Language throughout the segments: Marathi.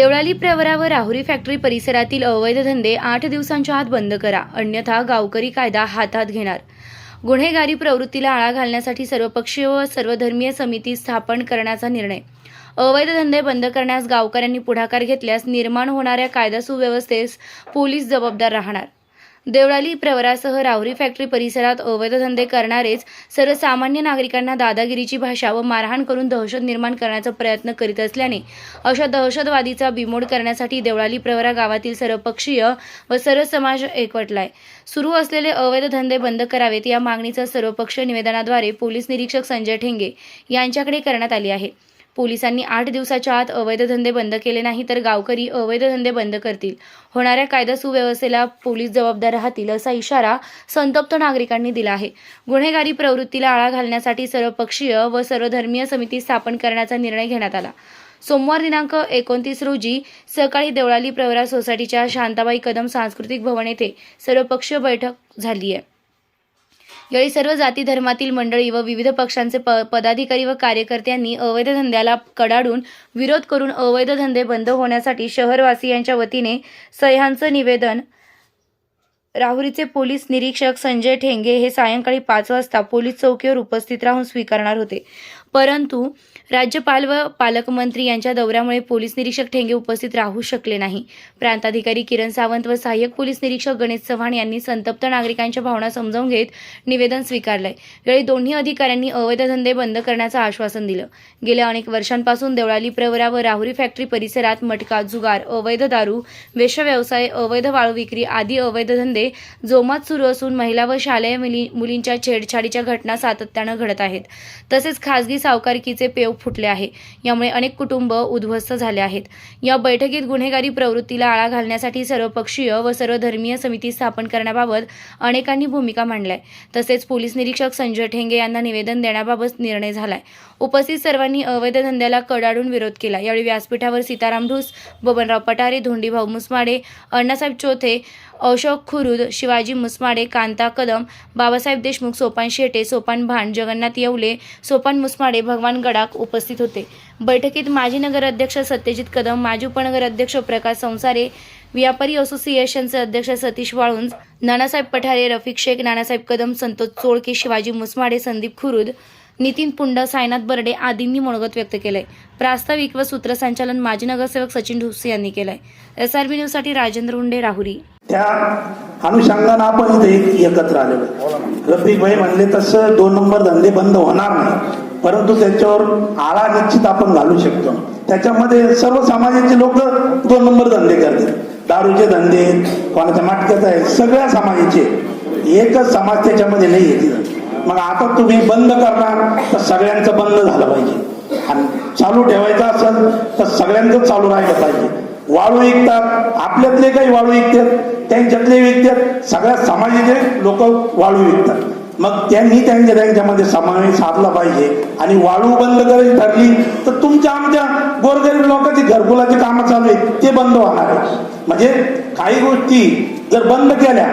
देवळाली प्रवरा व राहुरी फॅक्टरी परिसरातील अवैध धंदे आठ दिवसांच्या आत बंद करा. अन्यथा गावकरी कायदा हातात घेणार. गुन्हेगारी प्रवृत्तीला आळा घालण्यासाठी सर्वपक्षीय व सर्वधर्मीय समिती स्थापन करण्याचा निर्णय. अवैध धंदे बंद करण्यास गावकऱ्यांनी पुढाकार घेतल्यास निर्माण होणाऱ्या कायदा सुव्यवस्थेस पोलीस जबाबदार राहणार. देवळाली प्रवरासह राहुरी फॅक्टरी परिसरात अवैध धंदे करणारेच सर्वसामान्य नागरिकांना दादागिरीची भाषा व मारहाण करून दहशत निर्माण करण्याचा प्रयत्न करीत असल्याने अशा दहशतवादीचा बिमोड करण्यासाठी देवळाली प्रवरा गावातील सर्वपक्षीय व सर्व समाज एकवटलाय. सुरू असलेले अवैध धंदे बंद करावेत या मागणीचं सर्वपक्षीय निवेदनाद्वारे पोलीस निरीक्षक संजय ठेंगे यांच्याकडे करण्यात आली आहे. पोलिसांनी आठ दिवसाच्या आत अवैध धंदे बंद केले नाही तर गावकरी अवैध धंदे बंद करतील. होणाऱ्या कायदा सुव्यवस्थेला पोलीस जबाबदार राहतील असा इशारा संतप्त नागरिकांनी दिला आहे. गुन्हेगारी प्रवृत्तीला आळा घालण्यासाठी सर्वपक्षीय व सर्वधर्मीय समिती स्थापन करण्याचा निर्णय घेण्यात आला. सोमवार दिनांक एकोणतीस रोजी सकाळी देवळाली प्रवरा सोसायटीच्या शांताबाई कदम सांस्कृतिक भवन येथे सर्वपक्षीय बैठक झाली आहे यावेळी सर्व जाती धर्मातील मंडळी व विविध पक्षांचे प पदाधिकारी व कार्यकर्त्यांनी अवैध धंद्याला कडाडून विरोध करून अवैध धंदे बंद होण्यासाठी शहरवासियांच्या वतीने सह्यांचं निवेदन राहुरीचे पोलीस निरीक्षक संजय ठेंगे हे सायंकाळी पाच वाजता पोलीस चौकीवर उपस्थित राहून स्वीकारणार होते. परंतु राज्यपाल व पालकमंत्री यांच्या दौऱ्यामुळे पोलीस निरीक्षक ठेंगे उपस्थित राहू शकले नाही. प्रांताधिकारी किरण सावंत व सहाय्यक पोलीस निरीक्षक गणेश चव्हाण यांनी संतप्त नागरिकांच्या भावना समजावून घेत निवेदन स्वीकारलंय. यावेळी दोन्ही अधिकाऱ्यांनी अवैध धंदे बंद करण्याचं आश्वासन दिलं. गेल्या अनेक वर्षांपासून देवळाली प्रवरा व राहुरी फॅक्टरी परिसरात मटका जुगार अवैध दारू वेशव्यवसाय अवैध वाळू विक्री आदी अवैध धंदे जोमात सुरू असून महिला व शालेय मुली मुलींच्या छेडछाडीच्या घटना सातत्यानं घडत आहेत. तसेच खासगी सावकारकीचे पेव फुटले आहे. यामुळे अनेक कुटुंब उद्ध्वस्त झाले आहेत. या बैठकीत गुन्हेगारी प्रवृत्तीला आळा घालण्यासाठी सर्वपक्षीय व सर्वधर्मीय समिती स्थापन करण्याबाबत अनेकांनी भूमिका मांडल्या. तसेच पोलीस निरीक्षक संजय ठेंगे यांना निवेदन देण्याबाबत निर्णय झालाय. उपस्थित सर्वांनी अवैध धंद्याला कडाडून विरोध केला. यावेळी व्यासपीठावर सीताराम ढूस बबनराव पटारे धोंडीभाऊ मुसमाडे अण्णासाहेब चोथे अशोक खुरुद शिवाजी मुसमाडे कांता कदम बाबासाहेब देशमुख सोपान शेटे सोपान भांड जगन्नाथ येवले सोपान मुसमाडे भगवान गडाख उपस्थित होते. बैठकीत माजी नगर अध्यक्ष सत्यजित कदम माजी उपनगर अध्यक्ष प्रकाश संसारे व्यापारी असोसिएशनचे अध्यक्ष सतीश वाळुंज नानासाहेब पठारे रफिक शेख नानासाहेब कदम संतोष चोळके शिवाजी मुसमाडे संदीप खुरुद नितीन पुंड सायनाथ बर्डे आदींनी मनोगत व्यक्त केलंय. प्रास्ताविक व सूत्रसंचालन माजी नगरसेवक सचिन ढुसे यांनी केलंय. एस आर बी न्यूजसाठी राजेंद्र हुंडे राहुरी. त्या अनुषंगानं आपण इथे एकत्र आलेलो रफिक भाई म्हणले तसं दोन नंबर धंदे बंद होणार नाही. परंतु त्याच्यावर आळा निश्चित आपण घालू शकतो. त्याच्यामध्ये सर्व समाजाचे लोक दोन नंबर धंदे करतात. दारूचे धंदे कोणाच्या माटक्यात आहे सगळ्या समाजाचे. एकच समाज त्याच्यामध्ये नाही येतील मग आता तुम्ही बंद करणार तर सगळ्यांचं बंद झालं पाहिजे. आणि चालू ठेवायचं असेल तर सगळ्यांचं चालू राहिलं पाहिजे. वाळू विकतात आपल्यातले काही वाळू विकतात त्यांच्यातले विकतात सगळ्या समाजाचे लोक वाळू विकतात. मग त्यांनी त्यांच्या त्यांच्यामध्ये समावेश साधला पाहिजे. आणि वाळू बंद करायची ठरली तर तुमच्या आमच्या गोरगरीब लोकांची घरकुलाची कामं चालू आहेत ते बंद होणार आहे म्हणजे काही गोष्टी जर बंद केल्या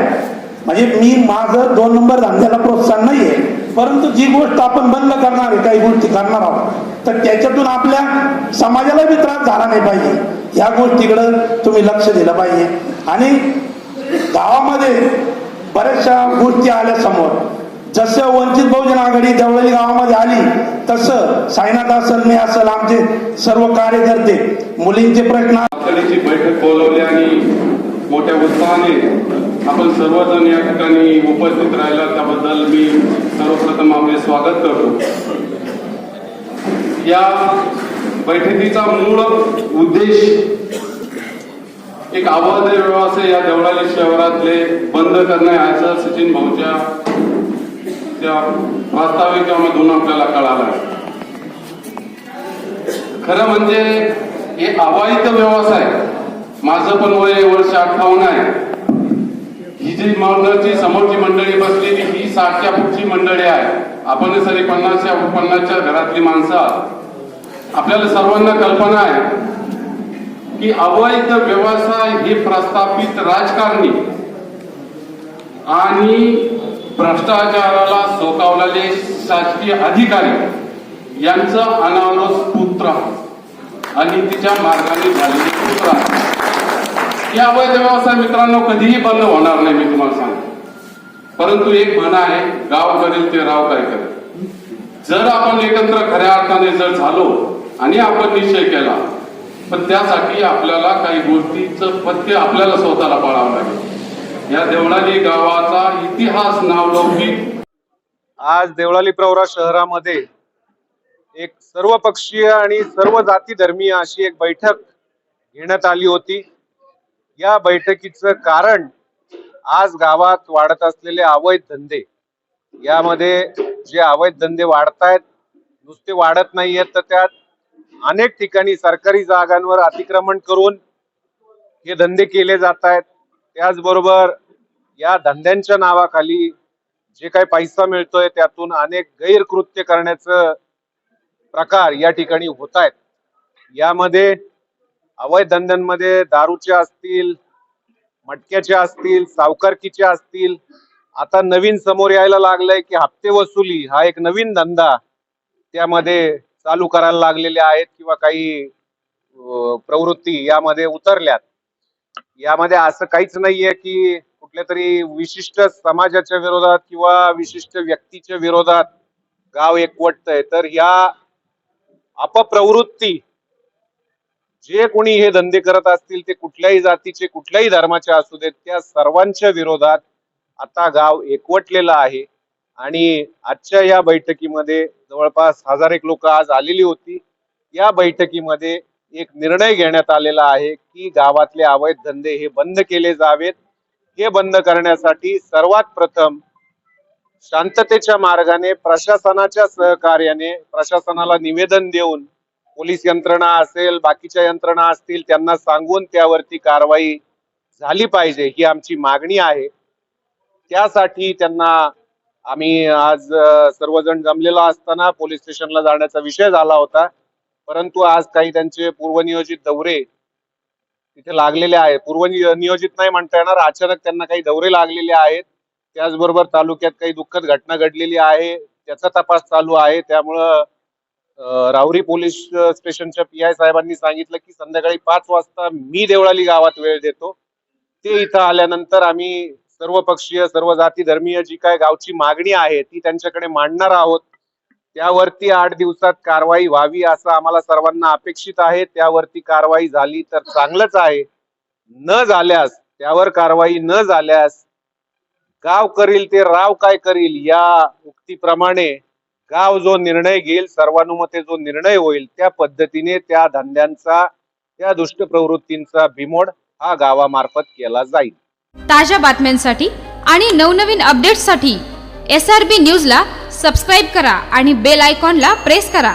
म्हणजे मी माझं दोन नंबर धंद्याला प्रोत्साहन नाहीये परंतु जी गोष्ट आपण बंद करणार आहे काही गोष्टी करणार आहोत तर त्याच्यातून आपल्या समाजाला बी त्रास झाला नाही पाहिजे. या गोष्टीकडं तुम्ही लक्ष दिलं पाहिजे. आणि गावामध्ये बऱ्याचशा गोष्टी आल्या समोर. जसं वंचित बहुजन आघाडी देवळी गावामध्ये आली तसं साईनाथ असल मी असल आमचे सर्व कार्यकर्ते मुलींचे प्रश्न बैठक बोलवली आणि मोठ्या उत्साहाने आपण सर्वजण या ठिकाणी उपस्थित राहिला त्याबद्दल मी सर्वप्रथम आपले स्वागत करतो. या बैठकीचा मूळ उद्देश एक अवैध व्यवसाय या देवळाली शहरातले बंद करण्याचा सचिन भाऊच्या त्या प्रास्ताविकामधून आपल्याला कळालं. खरं म्हणजे हे अवैध व्यवसाय माझं पण वय वर्ष अठ्ठावन्न आहे. ही जी मंडळची समोरची मंडळी बसलेली ही साठच्या पुढची मंडळी आहे. आपण सरी पन्नासच्या पन्नासच्या घरातली माणसं आपल्याला सर्वांना कल्पना आहे की अवैध व्यवसाय हे प्रस्थापित राजकारणी आणि भ्रष्टाचाराला सोकावलेले शासकीय अधिकारी यांचं अनावरस पुत्र आणि तिच्या मार्गाने झालेले पुत्र ही अवैध व्यवसाय मित्रांनो कधीही बंद होणार नाही मी तुम्हाला सांगतो. परंतु एक म्हणा आहे गाव करेल ते राव काय करेल जर आपण एकत्र खऱ्या अर्थाने जर झालो आणि आपण निश्चय केला पण त्यासाठी आपल्याला काही गोष्टीचं पथ्य आपल्याला स्वतःला पाळावं लागेल. या देवळाली गावाचा इतिहास नावलौकिक. आज देवळाली प्रवरा शहरामध्ये एक सर्वपक्षीय आणि सर्व जाती धर्मीय अशी एक बैठक घेण्यात आली होती. या बैठकीचं कारण आज गावात वाढत असलेले अवैध धंदे. यामध्ये जे अवैध धंदे वाढतायत नुसते वाढत नाहीयेत तर त्यात अनेक ठिकाणी सरकारी जागांवर अतिक्रमण करून हे धंदे केले जात आहेत त्याचबरोबर या धंद्यांच्या नावाखाली जे काही पैसा मिळतोय त्यातून अनेक गैरकृत्य करण्याचं प्रकार या ठिकाणी होत आहेत यामध्ये अवैध धंद्यांमध्ये दारूचे असतील मटक्याचे असतील सावकारकीचे असतील. आता नवीन समोर यायला लागलंय की हप्ते वसुली हा एक नवीन धंदा त्यामध्ये चालू करायला लागलेले आहेत किंवा काही प्रवृत्ती यामध्ये उतरल्यात. यामध्ये असं काहीच नाहीये की कुठल्या तरी विशिष्ट समाजाच्या विरोधात किंवा विशिष्ट व्यक्तीच्या विरोधात गाव एकवटतंय. तर ह्या अपप्रवृत्ती जे कोणी हे धंदे करत असतील ते कुठल्याही जातीचे कुठल्याही धर्माचे असू देत त्या सर्वांच्या विरोधात आता गाव एकवटलेला आहे. आणि आजच्या या बैठकीमध्ये जवळपास हजार एक लोक आज आलेली होती. या बैठकीमध्ये एक निर्णय घेण्यात आलेला आहे की गावातले अवैध धंदे हे बंद केले जावेत. हे बंद करण्यासाठी सर्वात प्रथम शांततेच्या मार्गाने प्रशासनाच्या सहकार्याने प्रशासनाला निवेदन देऊन पोलीस यंत्रणा असेल बाकीच्या यंत्रणा असतील त्यांना सांगून त्यावरती कारवाई झाली पाहिजे ही आमची मागणी आहे. त्यासाठी त्यांना आम्ही आज सर्वजण जमलेलो असताना पोलीस स्टेशनला जाण्याचा विषय झाला होता. परंतु आज काही त्यांचे पूर्वनियोजित दौरे तिथे लागलेले आहेत. पूर्वनियोजित नाही म्हणता येणार अचानक त्यांना काही दौरे लागलेले आहेत. त्याचबरोबर तालुक्यात काही दुःखद घटना घडलेली आहे त्याचा तपास चालू आहे. त्यामुळं राहुरी पोलीस स्टेशनच्या पी आय साहेबांनी सांगितलं की संध्याकाळी पाच वाजता मी देवळाली गावात वेळ देतो. ते इथं आल्यानंतर आम्ही सर्व पक्षीय सर्व जाती धर्मीय जी काय गावची मागणी आहे ती त्यांच्याकडे मांडणार आहोत. त्यावरती आठ दिवसात कारवाई व्हावी असं आम्हाला सर्वांना अपेक्षित आहे. त्यावरती कारवाई झाली तर चांगलंच आहे. न झाल्यास त्यावर कारवाई न झाल्यास गाव करील ते राव काय करील या उक्तीप्रमाणे गाव जो निर्णय घेईल सर्वानुमते जो निर्णय होईल त्या पद्धतीने त्या धंद्यांचा त्या दुष्ट प्रवृत्तींचा बिमोड हा गावामार्फत केला जाईल. ताज्या बातम्यांसाठी आणि नवनवीन अपडेट्ससाठी एस आर बी न्यूजला सबस्क्राईब करा आणि बेल आयकॉनला प्रेस करा.